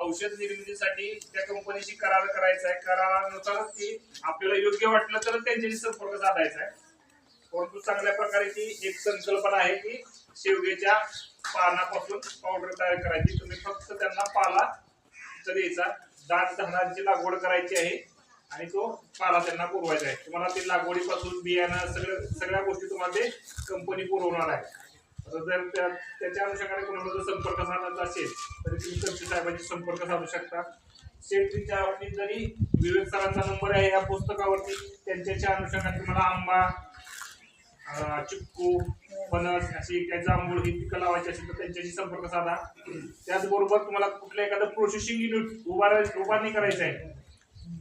औषध निर्मितीसाठी त्या कंपनीशी करार करायचा आहे करारानुसारच ती आपल्याला योग्य वाटलं तर त्यांच्याशी संपर्क साधायचा आहे परंतु चांगल्या प्रकारे ती एक संकल्पना आहे की शेवग्याच्या पानापासून पावडर तयार करायची. तुम्ही फक्त त्यांना पाला द्यायचा. दाट धानाची लागवड करायची आहे आणि तो पाला त्यांना पुरवायचा आहे. तुम्हाला ते लागवडीपासून बियाणं सगळं सगळ्या गोष्टी तुम्हाला ते कंपनी पुरवणार आहे. जर त्या- त्याच्या अनुषंगाने कोणाला जर संपर्क साधायचा असेल तरी तुम्ही कंपनी साहेबांशी संपर्क साधू शकता. शेतीच्या बाबतीत जरी विवेक सरांचा नंबर आहे या पुस्तकावरती त्यांच्याच्या अनुषंगाने तुम्हाला आंबा चिक्कू फणस अशी काही जांभूळ ही पिकं लावायची असेल तर त्यांच्याशी संपर्क साधा. त्याचबरोबर तुम्हाला कुठलं एखादं प्रोसेसिंग युनिट उभार उभारणी करायचं आहे.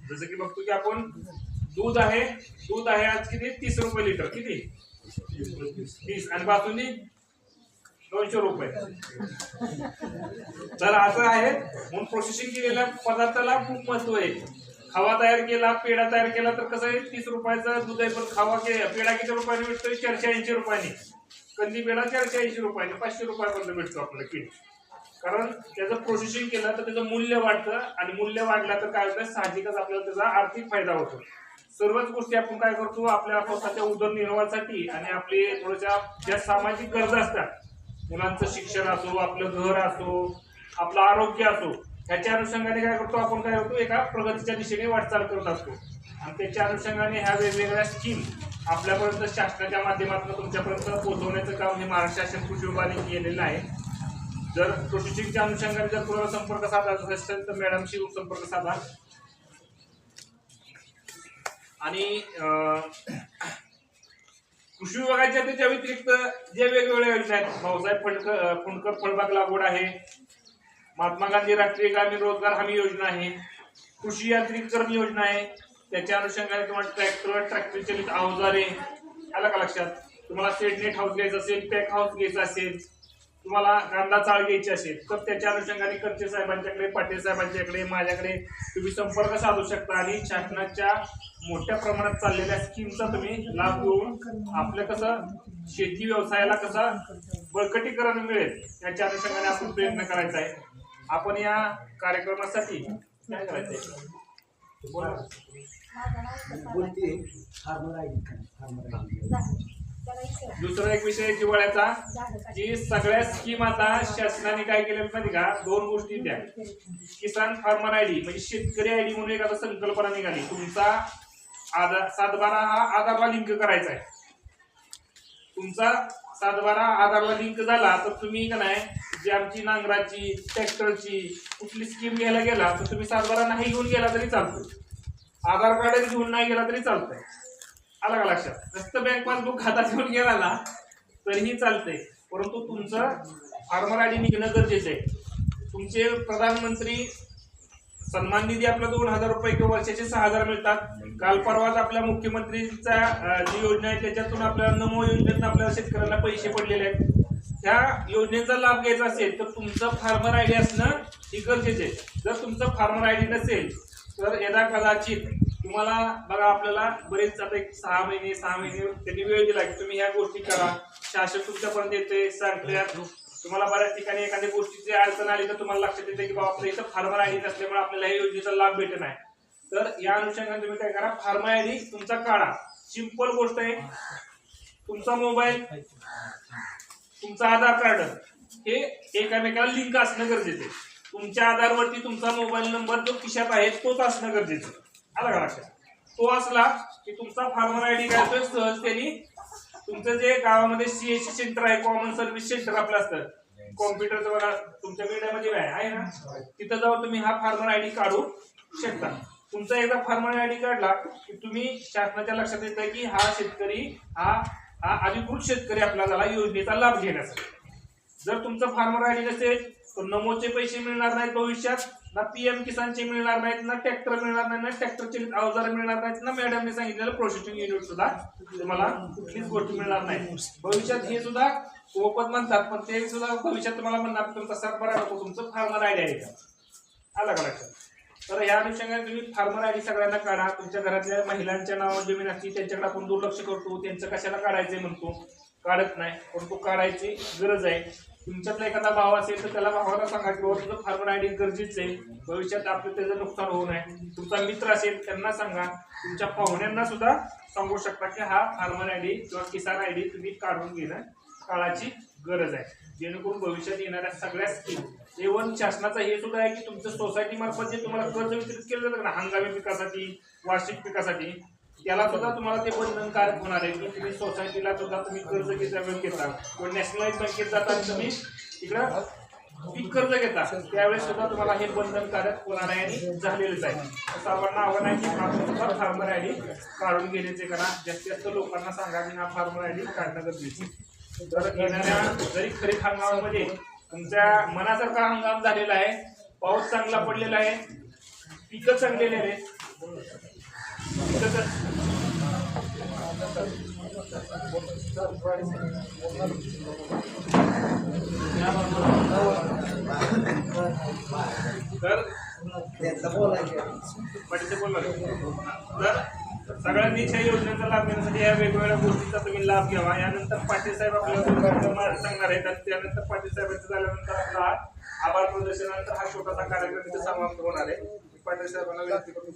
जसं की बघतो की आपण दूध आहे दूध आहे आज किती? तीस रुपये लिटर. किती? तीस. आणि बाजूनी दोनशे रुपये. तर असं आहे म्हणून प्रोसेसिंग केलेल्या पदार्थाला खूप महत्त्व आहे. खावा तयार केला पेढा तयार केला तर कसं आहे तीस रुपयाचा दूध आहे पण खावा के पेढा किती रुपयाने भेटतो? चारशे ऐंशी रुपयाने. कंदी पेढा चारशे ऐंशी रुपयाने पाचशे रुपयापर्यंत भेटतो आपल्याला किट कारण त्याचं प्रोसेसिंग केलं तर त्याचं मूल्य वाढतं आणि मूल्य वाढलं तर काय होतं? साहजिकच आपल्याला त्याचा आर्थिक फायदा होतो. सर्वच गोष्टी आपण काय करतो? आपल्या स्वतःच्या उदरनिर्वाहासाठी आणि आपली थोड्याशा ज्या सामाजिक गरजा असतात मुलांचं शिक्षण असो आपलं घर असो आपलं आरोग्य असो ह्याच्या अनुषंगाने काय करतो? आपण काय होतो? एका प्रगतीच्या दिशेने वाटचाल करत असतो. आणि त्याच्या अनुषंगाने ह्या वेगवेगळ्या स्कीम आपल्यापर्यंत शासनाच्या माध्यमातून तुमच्यापर्यंत पोहोचवण्याचं काम हे महाराष्ट्र शासन कृषी विभागाने केलेलं आहे. जर कृषीच्या अनुषंगाने जर कोणाला संपर्क साधायचा असेल तर मॅडमशी संपर्क साधा. आणि कृषी विभागाच्या त्याच्या व्यतिरिक्त जे वेगवेगळ्या योजना आहेत भाऊसाहेब फंडकर फुंडकर फळबाग लागवड आहे महात्मा गांधी राष्ट्रीय ग्रामीण रोजगार हमी योजना आहे कृषी यांत्रिकीकरण योजना आहे त्याच्या अनुषंगाने तुम्हाला ट्रॅक्टर ट्रॅक्टर चलित अवजारे आलं का लक्षात? तुम्हाला सेडनेट हाऊस घ्यायचं असेल पॅक हाऊस घ्यायचं असेल तुम्हाला कांदा चाळ घ्यायची असेल तर त्याच्या अनुषंगाने करचे साहेबांच्याकडे पाटील साहेबांच्याकडे माझ्याकडे तुम्ही संपर्क साधू शकता आणि शासनाच्या मोठ्या प्रमाणात चाललेल्या स्कीमचा तुम्ही लाभ घेऊन आपलं कसं शेती व्यवसायाला कसं बळकटीकरण मिळेल याच्या अनुषंगाने आपण प्रयत्न करायचा आहे. आपण या कार्यक्रमासाठी काय करायचंय बोला. बोलते फार्मर आय फार्मर आय दुसरा एक विषय जिवाळ्याचा की सगळ्या स्कीम आता शासनाने काय केलं माहिती का? दोन गोष्टी द्या किसान फार्मर आयडी म्हणजे शेतकरी आयडी म्हणून एक आता संकल्पना निघाली. तुमचा आधार सातबारा हा आधारला लिंक करायचा आहे. तुमचा सातबारा आधारला लिंक झाला तर तुम्ही का नाही जी आमची नांगराची ट्रॅक्टरची कुठली स्कीम घ्यायला गेला तर तुम्ही सातबारा नाही घेऊन गेला तरी चालतो आधार कार्ड घेऊन नाही गेला तरी चालतंय. आलं का लक्षात? नुसतं बँक पासबुक हातात घेऊन गेला ना तरीही चालतंय. परंतु तुमचं फार्मर आयडी निघणं गरजेचं आहे. तुमचे प्रधानमंत्री सन्मान निधी आपला दोन हजार रुपये किंवा वर्षाचे सहा हजार मिळतात. काल परवाच आपल्या मुख्यमंत्रीचा जी योजना आहे त्याच्यातून आपल्या नमो योजनेतून आपल्या शेतकऱ्यांना पैसे पडलेले आहेत. त्या योजनेचा लाभ घ्यायचा असेल तर तुमचं फार्मर आयडी असणं ही गरजेचे आहे. जर तुमचं फार्मर आयडी नसेल तर यदा कदाचित तुम्हाला बघा आपल्याला बरेच आता एक सहा महिने सहा महिने त्यांनी वेळ दिला की तुम्ही ह्या गोष्टी करा. शासन तुमच्यापर्यंत येते सांगतात तुम्हाला बऱ्याच ठिकाणी एखाद्या गोष्टीची अडचण आली तर तुम्हाला लक्षात येते की बाबा आपल्या इथं फार्मर आयडी नसल्यामुळे आपल्याला या योजनेचा लाभ भेटत नाही. तर या अनुषंगाने तुम्ही काय करा फार्मर आयडी तुमचा काढा. सिंपल गोष्ट आहे. तुमचा मोबाईल तुमचं आधार कार्ड हे एकामेकाला लिंक असणं गरजेचं आहे. तुमच्या आधारवरती तुमचा मोबाईल नंबर जो खिशात आहे तोच असणं गरजेचं आहे. आला का लक्षात तो असला की तुमचा फार्मर आयडी काय होतोय सहजतेने तुमचं जे गावामध्ये सीएससी सेंटर आहे कॉमन सर्व्हिस सेंटर आपलं असतं. कॉम्प्युटरचं बघा तुमच्या मीडियामध्ये आहे ना? तिथं जाऊन तुम्ही हा फार्मर आयडी काढू शकता. तुमचा एकदा फार्मर आयडी काढला की तुम्ही शासनाच्या लक्षात येतं की हा शेतकरी हा हा अधिकृत शेतकरी आपला झाला योजनेचा लाभ घेण्यासाठी. जर तुमचं फार्मर आयडी नसेल तर नमोचे पैसे मिळणार नाहीत भविष्यात. ना पीएम किसानचे मिळणार नाहीत ना ट्रॅक्टर मिळणार नाही ना ट्रॅक्टरचे अवजार मिळणार नाहीत ना मॅडमने सांगितलेलं प्रोसेसिंग युनिट सुद्धा तुम्हाला कुठलीच गोष्ट मिळणार नाही. भविष्यात हे सुद्धा मोफत म्हणतात पण ते सुद्धा भविष्यात तुम्हाला म्हणणार तुमचा सरबरा होतो तुमचं फार्मर आयडी आहे. का आलं का लक्षात? तर या अनुषंगाने तुम्ही फार्मर आयडी सगळ्यांना काढा तुमच्या घरातल्या महिलांच्या नावावर जमीन असते त्यांच्याकडे आपण दुर्लक्ष करतो त्यांचं कशाला काढायचंय म्हणतो. काढत नाही पण तो काढायची गरज आहे. तुमच्यातला एखादा भाव असेल तर त्याला भावाला सांगा की बाबा तुझं फार्मर आयडी गरजेचं आहे. भविष्यात आपलं त्याचं नुकसान होऊ नये. तुमचा मित्र असेल त्यांना सांगा. तुमच्या पाहुण्यांना सुद्धा सांगू शकता की हा फार्मर आयडी किंवा किसान आयडी तुम्ही काढून घेणं काळाची गरज आहे. जेणेकरून भविष्यात येणाऱ्या सगळ्या स्कीम एवन शासनाचा हे सुद्धा आहे की तुमचं सोसायटी मार्फत जे तुम्हाला कर्ज वितरित केलं जातं ना हंगामी पिकासाठी वार्षिक पिकासाठी त्याला सुद्धा तुम्हाला ते बंधनकारक होणार आहे की तुम्ही सोसायटीला सुद्धा तुम्ही कर्ज घेता वेळ घेता. किंवा नॅशनलाइज बँकेत जाता तुम्ही इकडं पीक कर्ज घेता. त्यावेळेस सुद्धा तुम्हाला हे बंधनकारक होणार आहे आणि झालेलंच आहे. तर सर्वांना आव्हान आहे की आपण सुद्धा फार्मर आयडी काढून घेण्याचे करा. जास्तीत जास्त लोकांना सांगा की हा फार्मर आयडी काढणं गरजेची तर येणाऱ्या जरी खरीप हंगामामध्ये तुमच्या मनासारखा हंगाम झालेला आहे पाऊस चांगला पडलेला आहे पिकं चांगलेले आहेत तर बोलायचं सगळ्यांनी या योजनेचा लाभ घेण्यासाठी या वेगवेगळ्या गोष्टीचा तुम्ही लाभ घ्यावा यानंतर पाटील साहेब आपल्याला सांगणार आहेत आणि त्यानंतर पाटील साहेबांचं झाल्यानंतर आपला आभार प्रदर्शनानंतर हा छोटासा कार्यक्रम इथे समाप्त होणार आहे पाटील साहेबांना विनंती करून